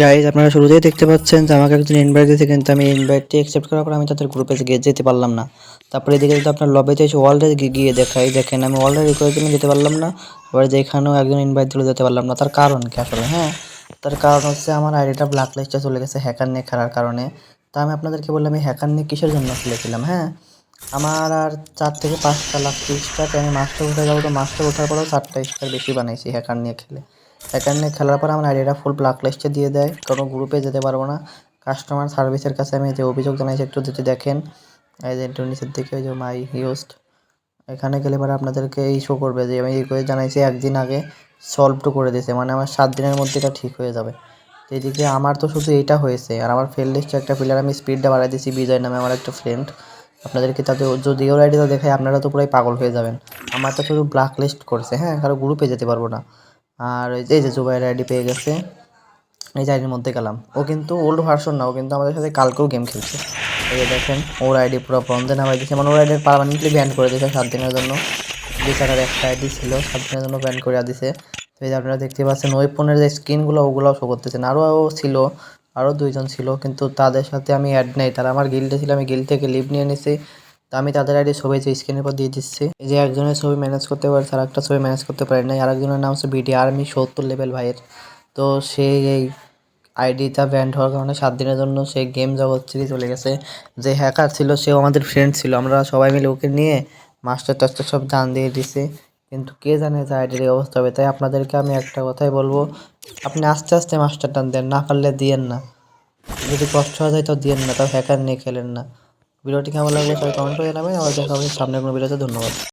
Guys আপনারা শুরুতেই দেখতে পাচ্ছেন যে আমাকে একজন ইনভাইট দিয়েছে, কিন্তু আমি ইনভাইটটি অ্যাকসেপ্ট করার পর আমি তাদের গ্রুপে গিয়ে যেতে পারলাম না। তারপরে এদিকে যদি আপনার লবেতে এসে অলরেডি গিয়ে দেখাই, দেখেন আমি অলরেডি জন্য যেতে পারলাম না। এবার যেখানেও একজন ইনভাইট দিল, যেতে পারলাম না। তার কারণ কি আসলে? হ্যাঁ তার কারণ হচ্ছে আমার আইডিটা ব্ল্যাক লিস্টে চলে গেছে হ্যাকার নিয়ে খেলার কারণে। তা আমি আপনাদেরকে বললাম আমি হ্যাকার নিয়ে কিসের জন্য খেলেছিলাম? হ্যাঁ আমার আর চার থেকে পাঁচটা লাখ স্টার আমি মাস্টার উঠে যাব। তো মাস্টার ওঠার পরেও চারটা স্টার বেশি বানাইছি হ্যাকার নিয়ে খেলে। নিয়ে খেলার পর আমার আইডিটা ফুল ব্ল্যাক লিস্টে দিয়ে দেয়। কোনো গ্রুপে যেতে পারব না। কাস্টমার সার্ভিসের কাছে আমি যে অভিযোগ জানাইছি, একটু যদি দেখেন। এই যে দিকে যে মাই ইউস্ট এখানে গেলে পরে আপনাদেরকে এই শো করবে যে আমি এই করে জানাইছি, একদিন আগে সলভ টু করে দিয়েছে। মানে আমার সাত দিনের মধ্যে এটা ঠিক হয়ে যাবে। এদিকে আমার তো শুধু এইটা হয়েছে। আর আমার ফেল লিস্টে একটা প্লেয়ার আমি স্পিডটা বাড়াই দিয়েছি, বিজয় নামে আমার একটা ফ্রেন্ড আপনাদেরকে তাদের যদি ওর আইডিটা দেখায়, আপনারা তো পুরাই পাগল হয়ে যাবেন। আমার তো শুধু ব্ল্যাক লিস্ট করছে। হ্যাঁ কারও গ্রুপে যেতে পারব না। আর এই যে জুবাইয়ের আইডি পেয়ে গেছে। এই যে আইডির মধ্যে গেলাম। ও কিন্তু ওল্ড ভার্সন না, ও কিন্তু আমাদের সাথে কালকেও গেম খেলছে। এই যে দেখেন, ওর আইডি পুরো বন্ধে নামাই দিয়েছে। মানে ওর আইডি পারমানেন্টলি ব্যান করে দিয়েছে সাত দিনের জন্য। বেচারার একটা আইডি ছিল, সাত দিনের জন্য ব্যান করে দিয়েছে। তো এই যে আপনারা দেখতে পাচ্ছেন, ওই ফোনের যে স্ক্রিনগুলো ওগুলোও শো করতেছেন আরও ছিল আরও দুইজন ছিল, কিন্তু তাদের সাথে আমি অ্যাড নেই। তারা আমার গিল্ডে ছিল, আমি গিল্ড থেকে লিভ নিয়ে নিছি। তো আমি তাদের আইডি, ছবি যে স্ক্রিনের পর দিয়ে দিচ্ছি। এই যে একজনের ছবি ম্যানেজ করতে পারে আর একটা ছবি ম্যানেজ করতে পারে না আরেকজনের নাম হচ্ছে বিডি আর্মি সত্তর লেভেল ভাইয়ের। তো সে এই আইডিটা ব্যান্ড হওয়ার কারণে সাত দিনের জন্য সে গেম জগৎ থেকে চলে গেছে। যে হ্যাকার ছিল, সেও আমাদের ফ্রেন্ড ছিল। আমরা সবাই মিলে ওকে নিয়ে মাস্টার টাস্টার সব দান দিয়ে দিছে। কিন্তু কে জানে যে আইডির অবস্থা হবে। তাই আপনাদেরকে আমি একটা কথাই বলব, আপনি আস্তে আস্তে মাস্টার টান দেন, না পারলে দিয়েন না। যদি কষ্ট হয়ে যায় তো দিয়েন না, তাও হ্যাকার নিয়ে খেলেন না। ভিডিওটি কেমন লাগলে সবাই কমেন্ট করে জানাবেন। আবার দেখা হবে সামনে কোনো ভিডিওতে। ধন্যবাদ।